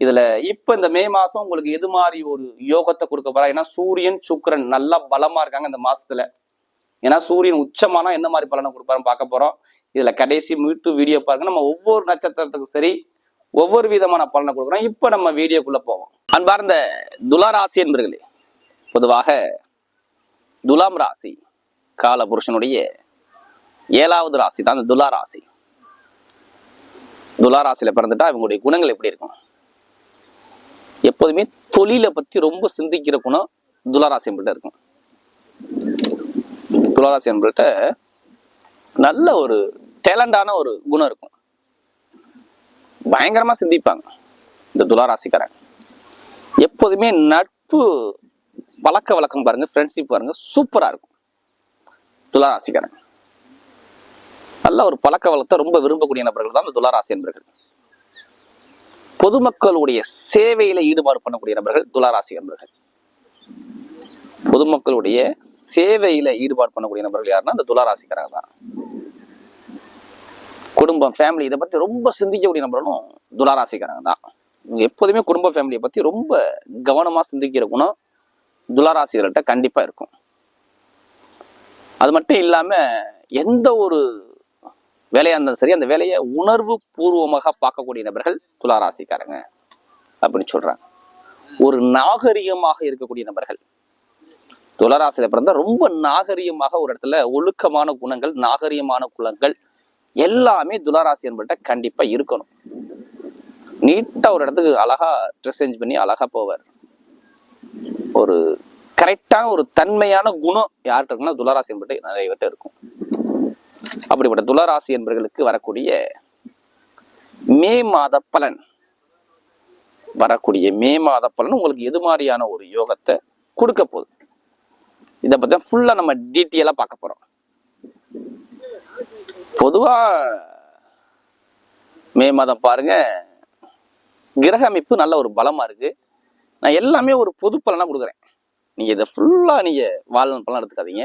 இதுல இப்ப இந்த மே மாசம் உங்களுக்கு எது மாதிரி ஒரு யோகத்தை கொடுக்க போறா? ஏன்னா சூரியன் சுக்கிரன் நல்லா பலமா இருக்காங்க இந்த மாசத்துல. ஏன்னா சூரியன் உச்சமானா என்ன மாதிரி பலனை கொடுப்பாருன்னு பார்க்க போறோம். இதுல கடைசி மீட்டு வீடியோ பாருங்க. நம்ம ஒவ்வொரு நட்சத்திரத்துக்கும் சரி ஒவ்வொரு விதமான பலனை கொடுக்குறோம். இப்ப நம்ம வீடியோக்குள்ள போவோம். அன்பார்ந்த துலாராசி என்பர்களே பொதுவாக துலாம் ராசி கால புருஷனுடைய ஏழாவது ராசி தான் இந்த துலா ராசி துலா ராசியில பிறந்துட்டா இவங்களுடைய குணங்கள் எப்படி இருக்கும்? எப்போதுமே தொழிலை பத்தி ரொம்ப சிந்திக்கிற குணம் துளாராசி என்பட்ட இருக்கும். துளாராசி என்பட்ட நல்ல ஒரு டேலண்டான ஒரு குணம் இருக்கும். பயங்கரமா சிந்திப்பாங்க இந்த துளாராசிக்காரன். எப்போதுமே நட்பு பழக்க வழக்கம் பாருங்க ஃப்ரெண்ட்ஷிப் பாருங்க சூப்பரா இருக்கும். துளாராசிக்காரன். நல்ல ஒரு பழக்க வழக்கத்தை ரொம்ப விரும்பக்கூடிய நபர்கள் தான் இந்த துளாராசி என்பர்கள் பொதுமக்களுடைய சேவையில ஈடுபாடு பண்ணக்கூடிய நபர்கள் துளாராசி நபர்கள் பொதுமக்களுடைய சேவையில ஈடுபாடு பண்ணக்கூடிய நபர்கள் யாருன்னா அந்த துளாராசிக்காரங்க தான். குடும்பம் ஃபேமிலி இதை பத்தி ரொம்ப சிந்திக்கக்கூடிய நபர்களும் துளாராசிக்காரங்க தான். இவங்க எப்போதுமே குடும்ப ஃபேமிலியை பத்தி ரொம்ப கவனமா சிந்திக்கிற குணம் துளாராசிகள்கிட்ட கண்டிப்பா இருக்கும். அது மட்டும் இல்லாம எந்த ஒரு வேலையா இருந்தாலும் சரி அந்த வேலையை உணர்வு பூர்வமாக பார்க்கக்கூடிய நபர்கள் துளாராசிக்காரங்க அப்படின்னு சொல்றாங்க. ஒரு நாகரிகமாக இருக்கக்கூடிய நபர்கள். துளராசியில பிறந்தா ரொம்ப நாகரிகமாக ஒரு இடத்துல ஒழுக்கமான குணங்கள் நாகரிகமான குணங்கள் எல்லாமே துளராசி என்பட்ட கண்டிப்பா இருக்கணும். நீட்டா ஒரு இடத்துக்கு அழகா ட்ரெஸ் சேஞ்ச் பண்ணி அழகா போவார். ஒரு கரெக்டான ஒரு தன்மையான குணம் யார்கிட்ட இருக்குன்னா துளராசி என்பட்டு நிறைய பேர்ட்ட இருக்கும். அப்படிப்பட்ட துளராசி என்பவர்களுக்கு வரக்கூடிய மே மாத பலன். வரக்கூடிய மே மாத பலன் உங்களுக்கு எது மாதிரியான ஒரு யோகத்தை கொடுக்க போகுது? இதை பத்தி ஃபுல்லா நம்ம டீட்டெயிலா பார்க்க போறோம். பொதுவா மே மாதம் பாருங்க கிரக அமைப்பு நல்ல ஒரு பலமா இருக்கு. நான் எல்லாமே ஒரு பொது பலனா கொடுக்குறேன். நீங்க இதை ஃபுல்லா நீங்க வாழ்நாள் பலன் எடுத்துக்காதீங்க.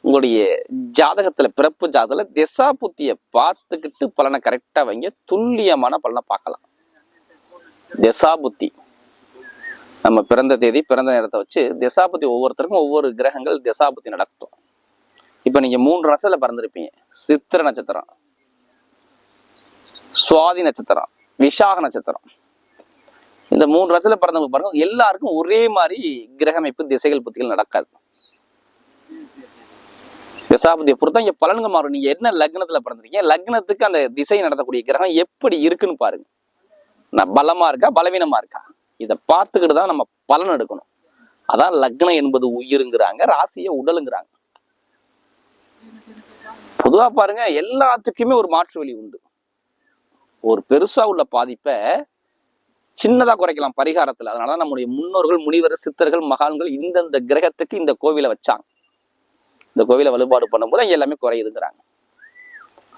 உங்களுடைய ஜாதகத்துல பிறப்பு ஜாதகத்துல திசா புத்தியை பார்த்துக்கிட்டு பலனை கரெக்டா வைங்க. துல்லியமான பலனை பார்க்கலாம். திசா புத்தி. நம்ம பிறந்த தேதி பிறந்த நேரத்தை வச்சு திசாபுத்தி ஒவ்வொருத்தருக்கும் ஒவ்வொரு கிரகங்கள் திசாபுத்தி நடக்கும். இப்ப நீங்க மூன்று நட்சத்திரத்துல பிறந்திருப்பீங்க. சித்திர நட்சத்திரம் சுவாதி நட்சத்திரம் விசாக நட்சத்திரம். இந்த மூன்று நட்சத்திரம் பிறந்தவங்க பாருங்க எல்லாருக்கும் ஒரே மாதிரி கிரகமைப்பு திசைகள் புத்திகள் நடக்காது. திசாபதியை பொறுத்த இங்க பலன்கள் மாறும். நீங்க என்ன லக்னத்துல பிறந்திருக்கீங்க லக்னத்துக்கு அந்த திசை நடத்தக்கூடிய கிரகம் எப்படி இருக்குன்னு பாருங்க. நான் பலமா இருக்கா பலவீனமா இருக்கா? இதை பார்த்துக்கிட்டு தான் நம்ம பலன் எடுக்கணும். அதான் லக்னம் என்பது உயிருங்கிறாங்க ராசியை உடலுங்கிறாங்க. பொதுவா பாருங்க எல்லாத்துக்குமே ஒரு மாற்று வழி உண்டு. ஒரு பெருசா உள்ள பாதிப்பை சின்னதா குறைக்கலாம் பரிகாரத்துல. அதனால நம்முடைய முன்னோர்கள் முனிவர் சித்தர்கள் மகான்கள் இந்தந்த கிரகத்துக்கு இந்த கோவிலை வச்சாங்க. இந்த கோவிலை வழிபாடு பண்ணும்போது அங்கே எல்லாமே குறையுதுங்கிறாங்க.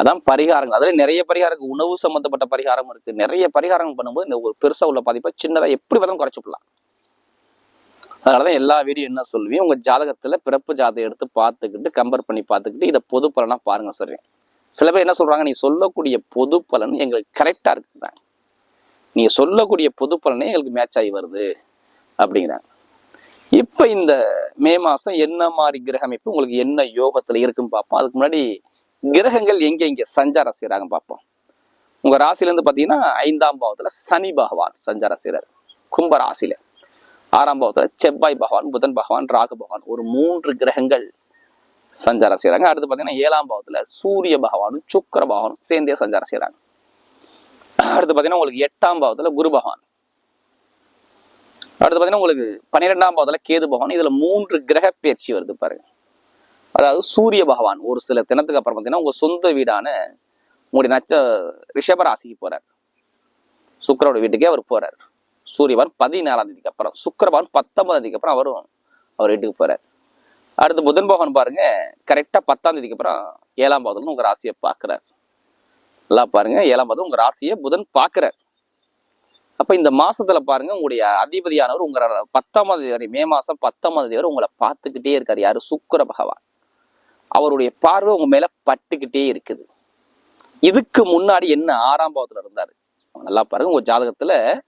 அதான் பரிகாரங்கள். அதுல நிறைய பரிகாரம் உணவு சம்மந்தப்பட்ட பரிகாரம் இருக்கு. நிறைய பரிகாரம் பண்ணும்போது இந்த ஒரு பெருசா உள்ள பாதிப்பை சின்னதா எப்படி வேணாலும் குறைச்சிக்கலாம் அதனாலதான் எல்லா வீடியோ என்ன சொல்லுவீங்க உங்க ஜாதகத்துல பிறப்பு ஜாதகம் எடுத்து பார்த்துக்கிட்டு கம்பேர் பண்ணி பார்த்துக்கிட்டு இதை பொது பலனா பாருங்க சரி சில பேர் என்ன சொல்றாங்க நீ சொல்லக்கூடிய பொது பலன் எங்களுக்கு கரெக்டா இருக்குறாங்க நீங்க சொல்லக்கூடிய பொது பலனே எங்களுக்கு மேட்ச் ஆகி வருது அப்படிங்கிறாங்க. இப்ப இந்த மே மாசம் என்ன மாதிரி கிரக அமைப்பு? உங்களுக்கு என்ன யோகத்துல இருக்குன்னு பார்ப்போம். அதுக்கு முன்னாடி கிரகங்கள் எங்க எங்க சஞ்சாரம் செய்யறாங்க பார்ப்போம். உங்க ராசில இருந்து பாத்தீங்கன்னா ஐந்தாம் பாவத்துல சனி பகவான் சஞ்சாரம் செய்யறாரு கும்ப ராசியில. ஆறாம் பாவத்துல செவ்வாய் பகவான் புதன் பகவான் ராகு பகவான் ஒரு மூன்று கிரகங்கள் சஞ்சாரம் செய்யறாங்க அடுத்து பாத்தீங்கன்னா ஏழாம் பாவத்துல சூரிய பகவானும் சுக்கர பகவானும் சேர்ந்தே சஞ்சாரம் செய்யறாங்க அடுத்து பாத்தீங்கன்னா உங்களுக்கு எட்டாம் பாவத்துல குரு பகவான். அடுத்து பார்த்தீங்கன்னா உங்களுக்கு பன்னிரெண்டாம் பாவத்துல கேது பகவான் இதில் மூன்று கிரக பயிற்சி வருது பாருங்க. அதாவது சூரிய பகவான் ஒரு சில தினத்துக்கு அப்புறம் பார்த்தீங்கன்னா உங்கள் சொந்த வீடான உங்களுடைய நச்ச ரிஷபராசிக்கு போகிறார் சுக்கரோட வீட்டுக்கே அவர் போகிறார் சூரியவான் பதினாலாம் தேதிக்கு அப்புறம் சுக்கரவான் பத்தொன்பதாம் தேதிக்கு அப்புறம் அவரும் அவர் வீட்டுக்கு போகிறார் அடுத்து புதன் பகவான் பாருங்க கரெக்டாக பத்தாம் தேதிக்கு அப்புறம் ஏழாம் பாவத்துல உங்கள் ராசியை பார்க்குறார். நல்லா பாருங்க ஏழாம் பாவத்துல உங்கள் ராசியை புதன் பார்க்குறார். அப்ப இந்த மாசத்துல பாருங்க உங்களுடைய அதிபதியானவர் உங்களை பத்தாம் தேதி வரை மே மாசம் பத்தாம் தேதி வரை உங்களை பார்த்துக்கிட்டே இருக்காரு. யாரு? சுக்கர பகவான். அவருடைய பார்வை உங்க மேல பட்டுக்கிட்டே இருக்குது. இதுக்கு முன்னாடி என்ன ஆறாம் பாவத்துல இருந்தாரு? நல்லா பாருங்க உங்க ஜாதகத்துல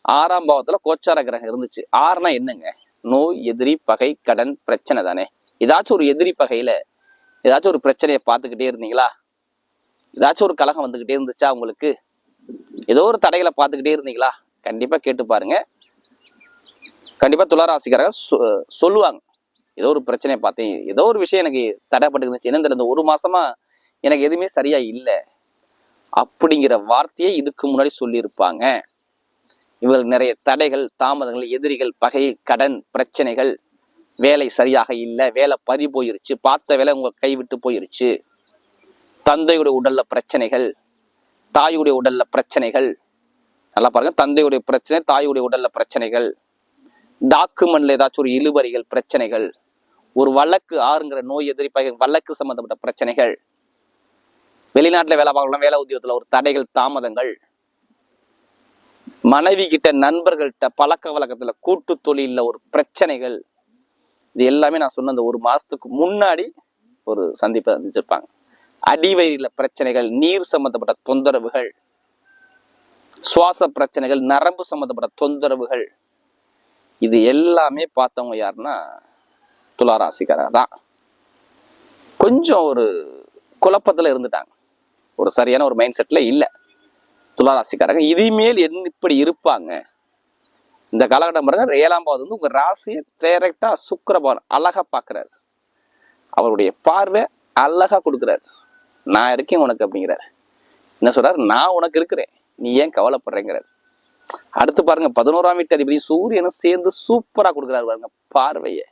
ஆறாம் பாவத்துல கோச்சார கிரகம் இருந்துச்சு. ஆறுனா என்னங்க? நோய் எதிரி பகை கடன் பிரச்சனை தானே. ஏதாச்சும் ஒரு எதிரி பகையில ஏதாச்சும் ஒரு பிரச்சனையை பார்த்துக்கிட்டே இருந்தீங்களா? ஏதாச்சும் ஒரு கலகம் வந்துகிட்டே இருந்துச்சா உங்களுக்கு? ஏதோ ஒரு தடைகளை பார்த்துக்கிட்டே இருந்தீங்களா? கண்டிப்பா கேட்டு பாருங்க. கண்டிப்பா துளாராசிக்காரங்க சொ- சொல்லுவாங்க. ஏதோ ஒரு பிரச்சனையை பார்த்தேன் ஏதோ ஒரு விஷயம் எனக்கு தடைப்பட்டு இருந்துச்சு என்ன இந்த ஒரு மாசமா எனக்கு எதுவுமே சரியா இல்லை. அப்படிங்கிற வார்த்தையை இதுக்கு முன்னாடி சொல்லியிருப்பாங்க. இவர்கள் நிறைய தடைகள் தாமதங்கள் எதிரிகள் பகை கடன் பிரச்சனைகள் வேலை சரியாக இல்லை வேலை பறி போயிருச்சு பார்த்த வேலை உங்க கைவிட்டு போயிருச்சு. தந்தையோட உடல்ல பிரச்சனைகள் தாயுடைய உடல்ல பிரச்சனைகள். நல்லா பாருங்க. தந்தையுடைய பிரச்சனை தாயுடைய உடல்ல பிரச்சனைகள். டாக்குமெண்ட்ல ஏதாச்சும் ஒரு இழுபறிகள் பிரச்சனைகள். ஒரு வழக்கு ஆறுங்கிற நோய் எதிரி வழக்கு சம்பந்தப்பட்ட பிரச்சனைகள். வெளிநாட்டுல வேலை பார்க்கலாம் வேலை உத்தியோகத்துல ஒரு தடைகள் தாமதங்கள். மனைவி கிட்ட நண்பர்கள்ட்ட பழக்க வழக்கத்துல கூட்டு தொழில ஒரு பிரச்சனைகள். இது எல்லாமே நான் சொன்ன அந்த ஒரு மாசத்துக்கு முன்னாடி ஒரு சந்திப்பை சந்திச்சிருப்பாங்க. அடிவயிறில் பிரச்சனைகள் நீர் சம்பந்தப்பட்ட தொந்தரவுகள் சுவாச பிரச்சனைகள் நரம்பு சம்பந்தப்பட்ட தொந்தரவுகள் இது எல்லாமே பார்த்தவங்க யாருன்னா துளாராசிக்காரர் தான் கொஞ்சம் ஒரு குழப்பத்துல இருந்துட்டாங்க. ஒரு சரியான ஒரு மைண்ட் செட்டில் இல்லை. துளாராசிக்காரங்க இனிமேல் என்ன இப்படி இருப்பாங்க. இந்த காலகட்டம் பாருங்க ஏழாம் பாவது வந்து உங்க ராசியை டைரக்டாக சுக்கரபவன் அழகா பார்க்குறாரு. அவருடைய பார்வை அழகா கொடுக்குறாரு. நான் இருக்கேன் உனக்கு அப்படிங்கிறாரு. என்ன சொல்றாரு? நான் உனக்கு இருக்கிறேன். நீ ஏன் கவலைப்படுறேங்கிறாரு. அடுத்து பாருங்க பதினோராம் வீட்டு அதிபதி சூரியனும் சேர்ந்து சூப்பரா கொடுக்குறாரு பாருங்க பார்வையை.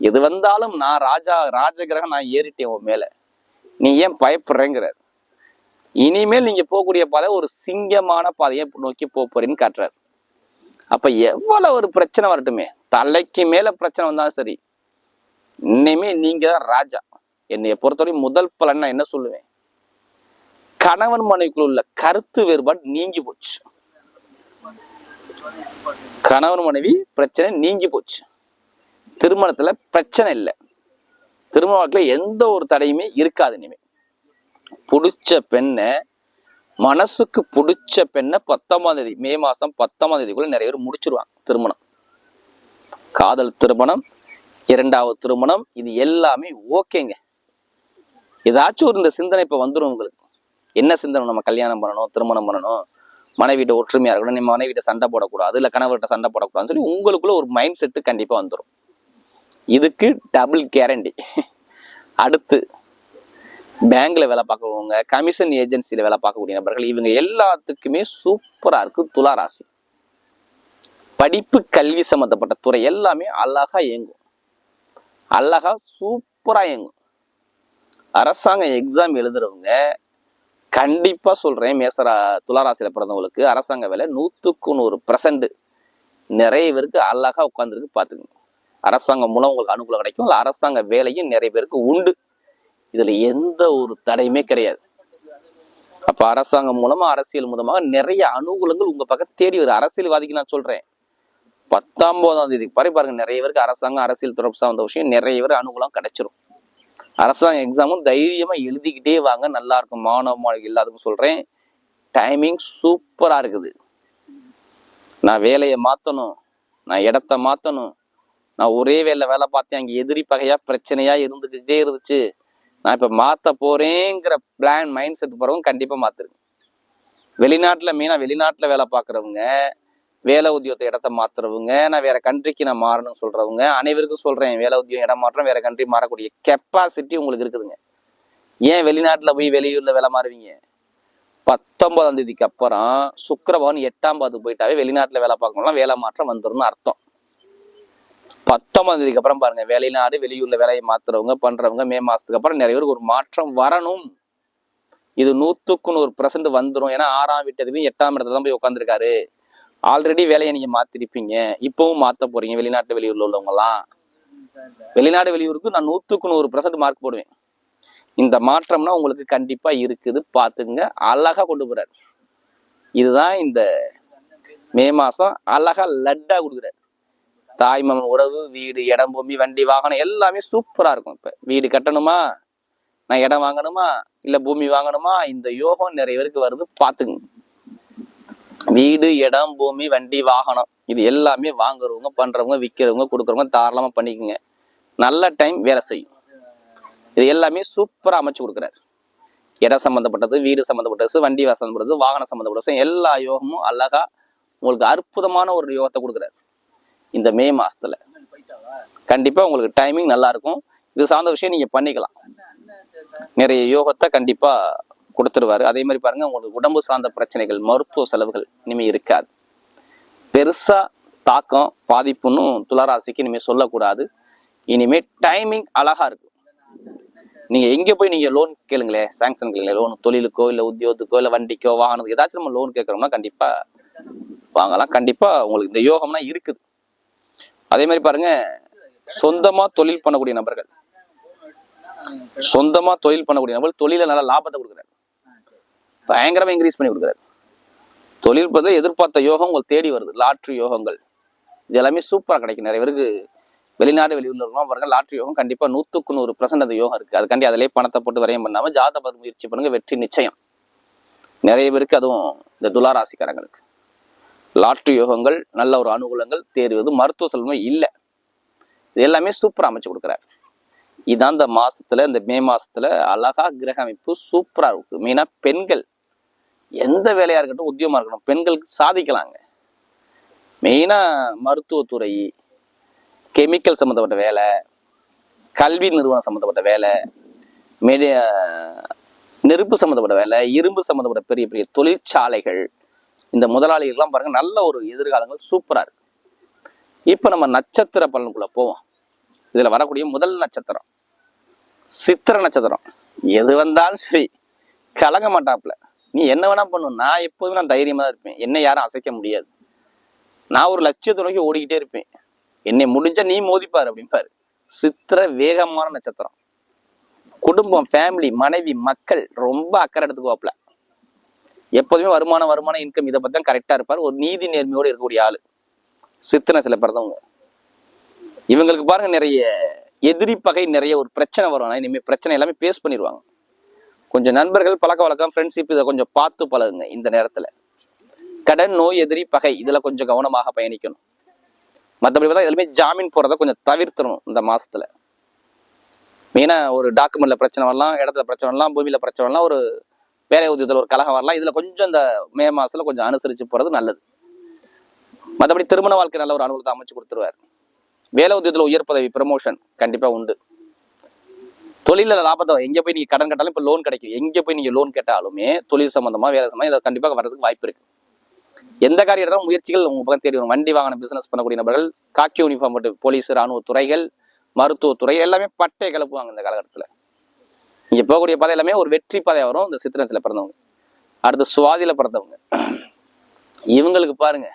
எது வந்தாலும் நான் ராஜா ராஜகிரகம் நான் ஏறிட்டேன் உன் மேல. நீ ஏன் பயப்படுறேங்கிறார். இனிமேல் நீங்க போகக்கூடிய பாதை ஒரு சிங்கமான பாதையை நோக்கி போக போறேன்னு காட்டுறாரு. அப்ப எவ்வளவு ஒரு பிரச்சனை வரட்டுமே. தலைக்கு மேல பிரச்சனை வந்தாலும் சரி இனிமே நீங்க தான் ராஜா. என்னைய பொறுத்தவரைக்கும் முதல் பலன் நான் என்ன சொல்லுவேன்? கணவன் மனைவிக்குள்ள உள்ள கருத்து வேறுபாடு நீங்கி போச்சு. கணவன் மனைவி பிரச்சனை நீங்கி போச்சு. திருமணத்துல பிரச்சனை இல்லை. திருமண வாழ்க்கையில எந்த ஒரு தடையுமே இருக்காது இனிமே. புடிச்ச பெண்ணை மனசுக்கு பிடிச்ச பெண்ணை பத்தொன்பதாம் தேதி மே மாசம் பத்தொன்பதாம் தேதிக்குள்ள நிறைய பேர் முடிச்சிருவாங்க திருமணம். காதல் திருமணம் இரண்டாவது திருமணம் இது எல்லாமே ஓகேங்க. ஏதாச்சும் ஒரு இந்த சிந்தனை இப்போ வந்துடும் உங்களுக்கு. என்ன சிந்தனை? நம்ம கல்யாணம் பண்ணணும் திருமணம் பண்ணணும் மனைவிட்ட ஒற்றுமையாக இருக்கணும் நம்ம மனைவிட்ட சண்டை போடக்கூடாது இல்லை கணவர்கிட்ட சண்டை போடக்கூடாதுன்னு சொல்லி உங்களுக்குள்ள ஒரு மைண்ட் செட்டு கண்டிப்பாக வந்துடும் இதுக்கு டபுள் கேரண்டி அடுத்து பேங்க்ல வேலை பார்க்கறவங்க கமிஷன் ஏஜென்சியில வேலை பார்க்கக்கூடிய நபர்கள் இவங்க எல்லாத்துக்குமே சூப்பரா இருக்கு துலா ராசி. படிப்பு கல்வி சம்பந்தப்பட்ட துறை எல்லாமே அழகா இயங்கும். அழகா சூப்பரா இயங்கும். அரசாங்க எக்ஸாம் எழுதுறவங்க கண்டிப்பா சொல்றேன் மேசரா துளாராசியில பிறந்தவங்களுக்கு அரசாங்க வேலை நூத்துக்கு நூறு பர்சன்ட் நிறைய பேருக்கு அழகா உட்காந்துருக்கு பாத்துக்கங்க அரசாங்கம் மூலம் உங்களுக்கு அனுகூலம் கிடைக்கும் இல்லை அரசாங்க வேலையும் நிறைய பேருக்கு உண்டு. இதுல எந்த ஒரு தடையுமே கிடையாது. அப்ப அரசாங்கம் மூலமா அரசியல் மூலமாக நிறைய அனுகூலங்கள் உங்க பக்கம் தேடி வருது. அரசியல்வாதிக்கு நான் சொல்றேன். பத்தொன்பதாம் தேதி பாரு பாருங்க நிறைய பேருக்கு அரசாங்கம் அரசியல் தொடர்பு சார்ந்த விஷயம் நிறைய பேர் அனுகூலம் கிடைச்சிரும். அரசாங்க எக்ஸாமும் தைரியமாக எழுதிக்கிட்டே வாங்க. நல்லா இருக்கும். மாணவ மாணவி எல்லாத்துக்கும் சொல்கிறேன் டைமிங் சூப்பராக இருக்குது. நான் வேலையை மாற்றணும் நான் இடத்த மாற்றணும் நான் ஒரே வேலை வேலை பார்த்தேன். அங்கே எதிரி பகையாக பிரச்சனையாக இருந்துக்கிட்டே இருந்துச்சு. நான் இப்போ மாற்ற போகிறேங்கிற பிளான் மைண்ட் செட் போகிறவங்க கண்டிப்பாக மாற்றுருங்க வெளிநாட்டில் மெயினாக வெளிநாட்டில் வேலை பார்க்குறவங்க வேலை உத்தியோகத்தை இடத்த மாத்துறவங்க நான் வேற கண்ட்ரிக்கு நான் மாறணும்னு சொல்றவங்க அனைவருக்கும் சொல்றேன் வேலை உத்தியோகம் இடம் மாற்றம் வேற கண்ட்ரி மாறக்கூடிய கெப்பாசிட்டி உங்களுக்கு இருக்குதுங்க. ஏன் வெளிநாட்டில் போய் வெளியூர்ல வேலை மாறுவீங்க? பத்தொன்பதாம் தேதிக்கு அப்புறம் சுக்கரபவன் எட்டாம் பாதுக்கு போயிட்டாவே வெளிநாட்டில் வேலை பார்க்கணும்னா வேலை மாற்றம் வந்துடும் அர்த்தம். பத்தொன்பதாம் தேதிக்கு அப்புறம் பாருங்க வெளிநாடு வெளியூர்ல வேலையை மாத்துறவங்க பண்றவங்க மே மாசத்துக்கு அப்புறம் நிறைய பேருக்கு ஒரு மாற்றம் வரணும். இது நூத்துக்கு நூறு பர்சன்ட் வந்துடும் ஏன்னா ஆறாம் வீட்டதுலயும் எட்டாம் இடத்துல தான் போய் உட்காந்துருக்காரு ஆல்ரெடி வேலையை நீங்க மாத்திருப்பீங்க. இப்பவும் மாத்த போறீங்க. வெளிநாட்டு வெளியூர்ல உள்ளவங்க எல்லாம் வெளிநாடு வெளியூருக்கு நான் நூத்துக்கு நூறு பர்சன்ட் மார்க் போடுவேன். இந்த மாற்றம்னா உங்களுக்கு கண்டிப்பா இருக்குது. பாத்துங்க அழகா கொண்டு போறாரு. இதுதான் இந்த மே மாசம் அழகா லட்டா கொடுக்குறாரு. தாய்மம் உறவு வீடு இடம் பூமி வண்டி வாகனம் எல்லாமே சூப்பரா இருக்கும் இப்ப. வீடு கட்டணுமா? நான் இடம் வாங்கணுமா? இல்ல பூமி வாங்கணுமா? இந்த யோகம் நிறைய பேருக்கு வருது. பாத்துங்க வீடு இடம் பூமி வண்டி வாகனம் இது எல்லாமே வாங்குறவங்க பண்றவங்க விற்கிறவங்க கொடுக்குறவங்க தாராளமாக பண்ணிக்கோங்க. நல்ல டைம் வேலை செய்யும். இது எல்லாமே சூப்பராக அமைச்சு கொடுக்குறாரு. இடம் சம்மந்தப்பட்டது வீடு சம்மந்தப்பட்டது வண்டி சம்மந்தப்பட்டது வாகனம் சம்மந்தப்பட்டது எல்லா யோகமும் அழகா உங்களுக்கு அற்புதமான ஒரு யோகத்தை கொடுக்குறாரு. இந்த மே மாசத்துல. கண்டிப்பா உங்களுக்கு டைமிங் நல்லா இருக்கும். இது சார்ந்த விஷயம் நீங்க பண்ணிக்கலாம். நிறைய யோகத்தை கண்டிப்பா கொடுத்துருவாரு. அதே மாதிரி பாருங்க உங்களுக்கு உடம்பு சார்ந்த பிரச்சனைகள் மருத்துவ செலவுகள் இனிமே இருக்காது. பெருசா தாக்கம் பாதிப்புன்னு துளராசிக்கு இனிமே சொல்லக்கூடாது. இனிமே டைமிங் அழகா இருக்கும். நீங்க எங்க போய் நீங்க லோன் கேளுங்களே சாங்ஷன் கேளுங்களேன் லோன் தொழிலுக்கோ இல்ல உத்தியோகத்துக்கோ இல்ல வண்டிக்கோ வாகனத்துக்கு ஏதாச்சும் நம்ம லோன் கேட்கறோம்னா கண்டிப்பா வாங்கலாம். கண்டிப்பா உங்களுக்கு இந்த யோகம்னா இருக்குது. அதே மாதிரி பாருங்க சொந்தமா தொழில் பண்ணக்கூடிய நபர்கள். சொந்தமா தொழில் பண்ணக்கூடிய நபர்கள் தொழில நல்ல லாபத்தை கொடுக்குறாரு. பயங்கரமாக இன்க்ரீஸ் பண்ணி கொடுக்குறாரு. தொழில் எதிர்பார்த்த யோகம் உங்களுக்கு தேடி வருது. லாட்ரி யோகங்கள். இது எல்லாமே சூப்பராக கிடைக்கும். நிறைய பேருக்கு வெளிநாடு வெளியூர்லாம் பாருங்க லாட்ரி யோகம் கண்டிப்பாக நூற்றுக்கு நூறு பர்சன்ட் அந்த யோகம் இருக்குது அதுக்காண்டி அதிலே பணத்தை போட்டு வரையும் பண்ணாமல் ஜாதக முயற்சி பண்ணுங்க வெற்றி நிச்சயம். நிறைய பேருக்கு அதுவும் இந்த துளாராசிக்காரங்களுக்கு லாட்ரி யோகங்கள் நல்ல ஒரு அனுகூலங்கள் தேர்வது மருத்துவ செல்வம் இல்லை. இது எல்லாமே சூப்பராக அமைச்சு கொடுக்குறாரு. இதான் இந்த மாசத்துல இந்த மே மாசத்துல அழகா கிரக அமைப்பு சூப்பரா இருக்கு. மெயினா பெண்கள். எந்த வேலையாக இருக்கட்டும் உத்தியமாக இருக்கட்டும் பெண்களுக்கு சாதிக்கலாங்க. மெயினாக மருத்துவத்துறை கெமிக்கல் சம்மந்தப்பட்ட வேலை கல்வி நிறுவனம் சம்மந்தப்பட்ட வேலை மெடிய நெருப்பு சம்மந்தப்பட்ட வேலை இரும்பு சம்மந்தப்பட்ட பெரிய பெரிய தொழிற்சாலைகள் இந்த முதலாளிகள்லாம் பாருங்கள் நல்ல ஒரு எதிர்காலங்கள் சூப்பராக இருக்கு. இப்போ நம்ம நட்சத்திர பலனுக்குள்ளே போவோம். இதில் வரக்கூடிய முதல் நட்சத்திரம் சித்திர நட்சத்திரம். எது வந்தாலும் சரி கலங்க மாட்டாப்புல. நீ என்ன வேணா பண்ணும் நான் எப்போதுமே நான் தைரியமாக தான் இருப்பேன். என்னை யாரும் அசைக்க முடியாது. நான் ஒரு லட்சியத்தை நோக்கி ஓடிக்கிட்டே இருப்பேன். என்னை முடிஞ்சா நீ மோதிப்பார் அப்படிம்பாரு சித்திர வேகமான நட்சத்திரம். குடும்பம் ஃபேமிலி மனைவி மக்கள் ரொம்ப அக்கறை எடுத்துக்குவாப்புல. எப்போதுமே வருமானம் வருமான இன்கம் இதை பற்றி தான் கரெக்டாக இருப்பார். ஒரு நீதி நேர்மையோடு இருக்கக்கூடிய ஆள். சித்தனை சில பிறந்தவங்க. இவங்களுக்கு பாருங்க நிறைய எதிரி பகை நிறைய ஒரு பிரச்சனை வரும். இனிமேல் பிரச்சனை எல்லாமே பேஸ் பண்ணிடுவாங்க கொஞ்சம் நண்பர்கள் பழக்க வழக்கம் ஃப்ரெண்ட்ஷிப் இதை கொஞ்சம் பார்த்து பழகுங்க இந்த நேரத்தில். கடன் நோய் எதிரி பகை இதில் கொஞ்சம் கவனமாக பயணிக்கணும். மற்றபடி பார்த்தா எதுவுமே ஜாமீன் போடுறத கொஞ்சம் தவிர்த்தணும் இந்த மாதத்தில் மெயினாக ஒரு டாக்குமெண்ட்ல பிரச்சனை வரலாம் இடத்துல பிரச்சனை வரலாம் பூமியில் பிரச்சனை வரலாம் ஒரு வேலை உதயத்தில் ஒரு கலகம் வரலாம் இதில் கொஞ்சம் இந்த மே மாதத்தில் கொஞ்சம் அனுசரித்து போகிறது நல்லது. மற்றபடி திருமண வாழ்க்கை நல்ல ஒரு அனுகூலத்தை அமைச்சு கொடுத்துருவார். வேலை உதயத்தில் உயர் பதவி ப்ரமோஷன் கண்டிப்பாக உண்டு. தொழில லாபத்தை எங்க போய் நீங்க கடன் கேட்டாலும் இப்ப லோன் கிடைக்கும். எங்க போய் நீங்க லோன் கேட்டாலுமே தொழில் சம்பந்தமா வேலை சம்பந்தமா இதை கண்டிப்பாக வர்றதுக்கு வாய்ப்பு இருக்கு. எந்த காரியத்தான் முயற்சிகள் உங்க பக்கம் தெரியும் வண்டி வாகன பிசினஸ் பண்ணக்கூடிய நபர்கள் காக்கி யூனிஃபார்ம் போட்டு போலீஸ் ராணுவ துறைகள் மருத்துவத்துறை எல்லாமே பட்டை கிளப்புவாங்க இந்த காலகட்டத்தில். இங்கே போகக்கூடிய பாதை எல்லாமே ஒரு வெற்றி பாதையாக வரும். இந்த சித்திரத்தில் பிறந்தவங்க. அடுத்து சுவாதியில் பிறந்தவங்க. இவங்களுக்கு பாருங்க.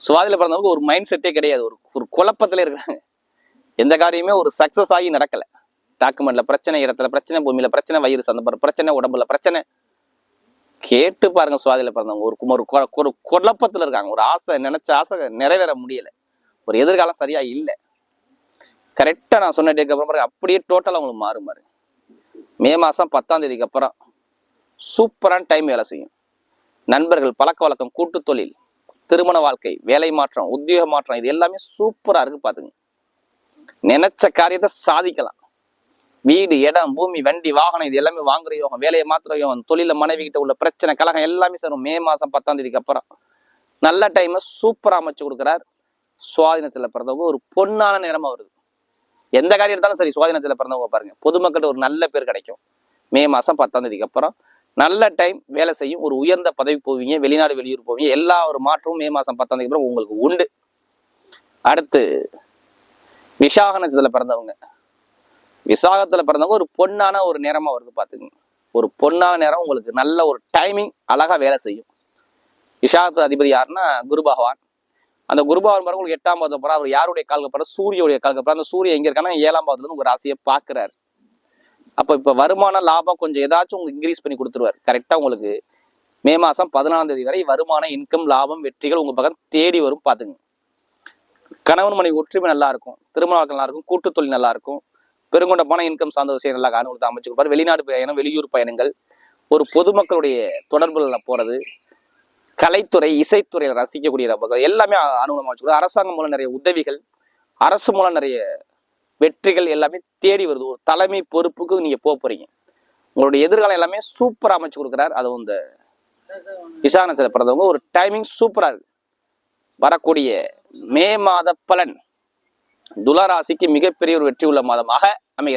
சுவாதியில் பிறந்தவங்க ஒரு மைண்ட் செட்டே கிடையாது. ஒரு ஒரு குழப்பத்தில் இருக்கிறாங்க. எந்த காரியமே ஒரு சக்ஸஸ் ஆகி நடக்கலை. டாக்குமெண்ட்ல பிரச்சனை இடத்துல பிரச்சனை பூமியில பிரச்சனை வயிறு சந்தப்படுற பிரச்சனை உடம்புல பிரச்சனை. கேட்டு பாருங்க சுவாதியில பிறந்தவங்க ஒரு ஒரு கொ- ஒரு குழப்பத்துல இருக்காங்க. ஒரு ஆசை நினைச்ச ஆசை நிறைவேற முடியல. ஒரு எதிர்காலம் சரியா இல்லை. கரெக்டா நான் சொன்ன டேக்கு அப்புறம் பாருங்க அப்படியே டோட்டலா உங்களுக்கு மாறும் பாருங்க. மே மாசம் பத்தாம் தேதிக்கு அப்புறம் சூப்பரான டைம் வேலை செய்யும். நண்பர்கள் பழக்க வழக்கம் கூட்டு தொழில் திருமண வாழ்க்கை வேலை மாற்றம் உத்தியோக மாற்றம் இது எல்லாமே சூப்பரா இருக்கு பாத்துங்க நினைச்ச காரியத்தை சாதிக்கலாம். வீடு இடம் பூமி வண்டி வாகனம் இது எல்லாமே வாங்குற யோகம் வேலையை மாத்திர யோகம் தொழில மனைவி கிட்ட உள்ள பிரச்சனை கலகம் எல்லாமே சார் மே மாசம் பத்தாம் தேதிக்கு அப்புறம். நல்ல டைமை சூப்பரா அமைச்சு கொடுக்குறார். சுவாதீனத்தில் பிறந்தவங்க ஒரு பொன்னான நேரமா வருது. எந்த காரியம் இருந்தாலும் சரி சுவாதீனத்தில் பிறந்தவங்க பாருங்க. பொதுமக்கள்கிட்ட ஒரு நல்ல பேர் கிடைக்கும். மே மாசம் பத்தாம் தேதிக்கு அப்புறம். நல்ல டைம் வேலை செய்யும் ஒரு உயர்ந்த பதவி போவீங்க வெளிநாடு வெளியூர் போவீங்க எல்லா ஒரு மாற்றமும் மே மாசம் பத்தாம் தேதிக்கு அப்புறம் உங்களுக்கு உண்டு. அடுத்து விசாக நட்சத்திரத்துல பிறந்தவங்க. விசாகத்தில் பிறந்தவங்க ஒரு பொன்னான ஒரு நேரமாக வருது பார்த்துங்க ஒரு பொண்ணான நேரம் உங்களுக்கு நல்ல ஒரு டைமிங் அழகாக வேலை செய்யும். விசாகத்து அதிபதி யாருன்னா குரு பகவான். அந்த குரு பகவான் பாருங்க உங்களுக்கு எட்டாம் பாவத்தை போற அவர் யாருடைய கால்க்கு போற சூரியனுடைய கால்க்கு போற அந்த சூரியன் எங்கே இருக்கானா ஏழாம் பாவத்துலேருந்து ஒரு ராசியை பார்க்குறாரு அப்போ இப்போ வருமானம் லாபம் கொஞ்சம் ஏதாச்சும் உங்களுக்கு இன்க்ரீஸ் பண்ணி கொடுத்துருவாரு. கரெக்டாக உங்களுக்கு மே மாதம் பதினாலாம் தேதி வரை வருமானம் இன்கம் லாபம் வெற்றிகள் உங்கள் பக்கம் தேடி வரும் பார்த்துங்க கணவன் மனைவி ஒற்றுமை நல்லா இருக்கும். திருமண வாழ்க்கை நல்லா இருக்கும். கூட்டு தொழில் நல்லா இருக்கும். பெருங்கொண்ட பணம் இன்கம் சார்ந்த விஷயங்கள்லாம் நல்லா அனுகூலத்தை அமைச்சு கொடுப்பாரு வெளிநாடு பயணம் வெளியூர் பயணங்கள் ஒரு பொதுமக்களுடைய தொடர்புகளில் போறது கலைத்துறை இசைத்துறையில் ரசிக்கக்கூடிய நபர்கள் எல்லாமே அனுகூலமாக வச்சுக்கிறது அரசாங்கம் மூலம் நிறைய உதவிகள் அரசு மூலம் நிறைய வெற்றிகள் எல்லாமே தேடி வருது. ஒரு தலைமை பொறுப்புக்கு நீங்க போக போறீங்க. உங்களுடைய எதிர்காலம் எல்லாமே சூப்பராக அமைச்சு கொடுக்குறாரு. அதுவும் இந்த விசாரணை பிறந்தவங்க ஒரு டைமிங் சூப்பராக இருக்கு. வரக்கூடிய மே மாத பலன். துலராசிக்கு மிகப்பெரிய ஒரு வெற்றி உள்ள மாதமாக அமைகிறது.